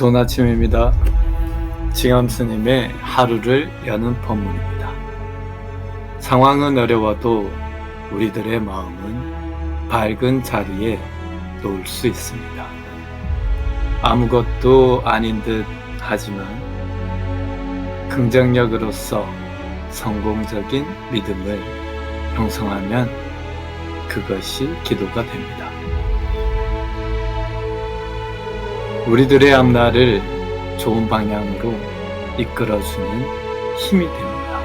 좋은 아침입니다. 징암 스님의 하루를 여는 법문입니다. 상황은 어려워도 우리들의 마음은 밝은 자리에 놓을 수 있습니다. 아무것도 아닌 듯 하지만 긍정력으로서 성공적인 믿음을 형성하면 그것이 기도가 됩니다. 우리들의 앞날을 좋은 방향으로 이끌어주는 힘이 됩니다.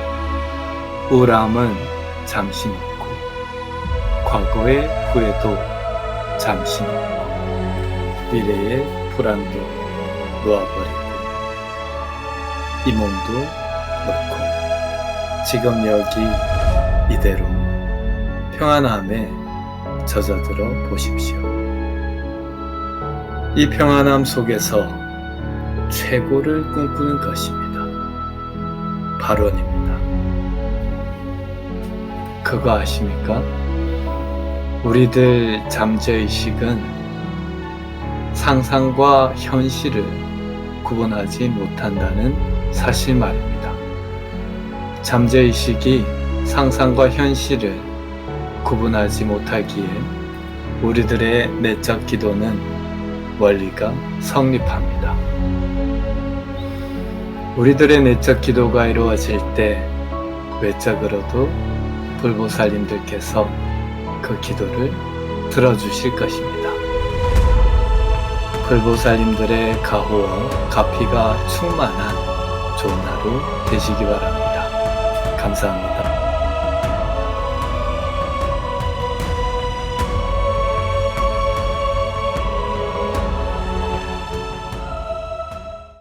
우울함은 잠시 놓고, 과거의 후회도 잠시 놓고, 미래의 불안도 놓아버리고, 이 몸도 놓고, 지금 여기 이대로 평안함에 젖어들어 보십시오. 이 평안함 속에서 최고를 꿈꾸는 것입니다. 발언입니다. 그거 아십니까? 우리들 잠재의식은 상상과 현실을 구분하지 못한다는 사실 말입니다. 잠재의식이 상상과 현실을 구분하지 못하기에 우리들의 내적 기도는 원리가 성립합니다. 우리들의 내적 기도가 이루어질 때 외적으로도 불보살님들께서 그 기도를 들어주실 것입니다. 불보살님들의 가호와 가피가 충만한 좋은 하루 되시기 바랍니다. 감사합니다.